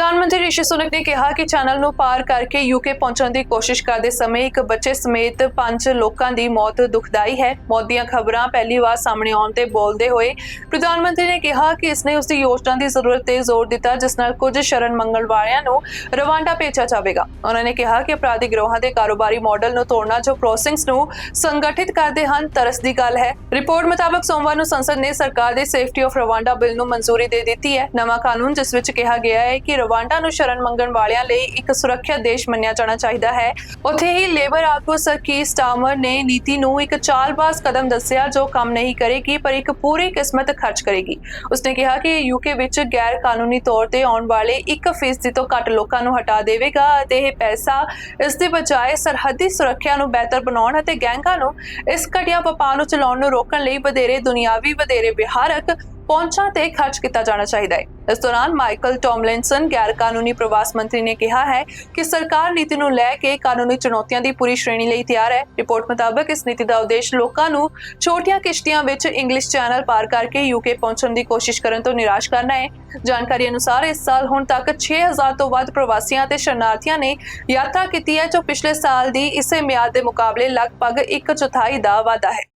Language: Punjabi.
ਪ੍ਰਧਾਨ ਮੰਤਰੀ ਰਿਸ਼ੀ ਸੁਨਕ ਨੇ ਕਿਹਾ ਕਿ ਚੈਨਲ ਨੂੰ ਪਾਰ ਕਰਕੇ ਯੂਕੇ ਪਹੁੰਚਣ ਦੀ ਕੋਸ਼ਿਸ਼ ਕਰਦੇ ਸਮੇਂ ਇੱਕ ਬੱਚੇ ਸਮੇਤ ਪੰਜ ਲੋਕਾਂ ਦੀ ਮੌਤ ਦੁਖਦਾਈ ਹੈ। ਮੌਤ ਦੀਆਂ ਖਬਰਾਂ ਪਹਿਲੀ ਵਾਰ ਸਾਹਮਣੇ ਆਉਣ ਤੇ ਬੋਲਦੇ ਹੋਏ ਪ੍ਰਧਾਨ ਮੰਤਰੀ ਨੇ ਕਿਹਾ ਕਿ ਇਸਨੇ ਉਸ ਦੀ ਯੋਜਨਾ ਦੀ ਜ਼ਰੂਰਤ ਤੇ ਜ਼ੋਰ ਦਿੱਤਾ, ਜਿਸ ਨਾਲ ਕੁਝ ਸ਼ਰਨ ਮੰਗਣ ਵਾਲਿਆਂ ਨੂੰ ਰਵਾਂਡਾ ਭੇਜਿਆ ਜਾਵੇਗਾ। ਉਹਨਾਂ ਨੇ ਕਿਹਾ ਕਿ ਅਪਰਾਧੀ ਗਰੋਹਾਂ ਦੇ ਕਾਰੋਬਾਰੀ ਮਾਡਲ ਨੂੰ ਤੋੜਨਾ ਜੋ ਪ੍ਰੋਸੈਸਿੰਗਸ ਨੂੰ ਸੰਗਠਿਤ ਕਰਦੇ ਹਨ, ਤਰਸ ਦੀ ਗੱਲ ਹੈ। ਰਿਪੋਰਟ ਮੁਤਾਬਕ ਸੋਮਵਾਰ ਨੂੰ ਸੰਸਦ ਨੇ ਸਰਕਾਰ ਦੇ ਸੇਫਟੀ ਆਫ ਰਵਾਂਡਾ ਬਿੱਲ ਨੂੰ ਮਨਜ਼ੂਰੀ ਦੇ ਦਿੱਤੀ ਹੈ। ਨਵਾਂ ਕਾਨੂੰਨ ਜਿਸ ਵਿੱਚ ਕਿਹਾ ਗਿਆ ਹੈ ਕਿ ਰਵਾਂਡਾ ਨੂੰ ਸ਼ਰਨ ਮੰਗਣ ਵਾਲਿਆਂ ਲਈ ਇੱਕ ਸੁਰੱਖਿਅਤ ਦੇਸ਼ ਮੰਨਿਆ ਜਾਣਾ ਚਾਹੀਦਾ ਹੈ। ਉੱਥੇ ਹੀ ਲੇਬਰ ਆਗੂ ਸਰਕੀ ਸਟਾਮਰ ਨੇ ਨੀਤੀ ਨੂੰ ਇੱਕ ਚਾਲਬਾਜ਼ ਕਦਮ ਦੱਸਿਆ, ਜੋ ਕੰਮ ਨਹੀਂ ਕਰੇਗੀ, ਪਰ ਇੱਕ ਪੂਰੀ ਕਿਸਮਤ ਖਰਚ ਕਰੇਗੀ। ਉਸਨੇ ਕਿਹਾ ਕਿ ਯੂਕੇ ਵਿੱਚ ਗੈਰ ਕਾਨੂੰਨੀ ਤੌਰ ਤੇ ਆਉਣ ਵਾਲੇ 1% ਤੋਂ ਘੱਟ ਲੋਕਾਂ ਨੂੰ ਹਟਾ ਦੇਵੇਗਾ ਅਤੇ ਇਹ ਪੈਸਾ ਇਸ ਦੇ ਬਜਾਏ ਸਰਹੱਦੀ ਸੁਰੱਖਿਆ ਨੂੰ ਬਿਹਤਰ ਬਣਾਉਣ ਅਤੇ ਗੈਂਗਾਂ ਨੂੰ ਇਸ ਘਟੀਆ ਵਪਾਰ ਨੂੰ ਚਲਾਉਣ ਨੂੰ ਰੋਕਣ ਲਈ ਵਧੇਰੇ ਦੁਨਿਆਵੀ ਵਧੇਰੇ ਵਿਹਾਰਕ ਪਹੁੰਚਾਂ ਤੇ ਖਰਚ ਕੀਤਾ ਜਾਣਾ ਚਾਹੀਦਾ ਹੈ। ਇਸ ਦੌਰਾਨ ਮਾਈਕਲ ਟੌਮਲਿਨਸਨ, ਗੈਰ ਕਾਨੂੰਨੀ ਪ੍ਰਵਾਸ ਮੰਤਰੀ ਨੇ ਕਿਹਾ ਹੈ ਕਿ ਸਰਕਾਰ ਨੀਤੀ ਨੂੰ ਲੈ ਕੇ ਕਾਨੂੰਨੀ ਚੁਣੌਤੀਆਂ ਦੀ ਪੂਰੀ ਸ਼੍ਰੇਣੀ ਲਈ ਤਿਆਰ ਹੈ। ਰਿਪੋਰਟ ਮੁਤਾਬਕ ਇਸ ਨੀਤੀ ਦਾ ਉਦੇਸ਼ ਲੋਕਾਂ ਨੂੰ ਛੋਟੀਆਂ ਕਿਸ਼ਤੀਆਂ ਵਿੱਚ ਇੰਗਲਿਸ਼ ਚੈਨਲ ਪਾਰ ਕਰਕੇ ਯੂਕੇ ਪਹੁੰਚਣ ਦੀ ਕੋਸ਼ਿਸ਼ ਕਰਨ ਤੋਂ ਨਿਰਾਸ਼ ਕਰਨਾ ਹੈ। ਜਾਣਕਾਰੀ ਅਨੁਸਾਰ ਇਸ ਸਾਲ ਹੁਣ ਤੱਕ 6000 ਤੋਂ ਵੱਧ ਪ੍ਰਵਾਸੀਆਂ ਤੇ ਸ਼ਰਨਾਰਥੀਆਂ ਨੇ ਯਾਤਰਾ ਕੀਤੀ ਹੈ, ਜੋ ਪਿਛਲੇ ਸਾਲ ਦੀ ਇਸੇ ਮਿਆਦ ਦੇ ਮੁਕਾਬਲੇ ਲਗਭਗ ਇੱਕ ਚੌਥਾਈ ਦਾ ਵਾਧਾ ਹੈ।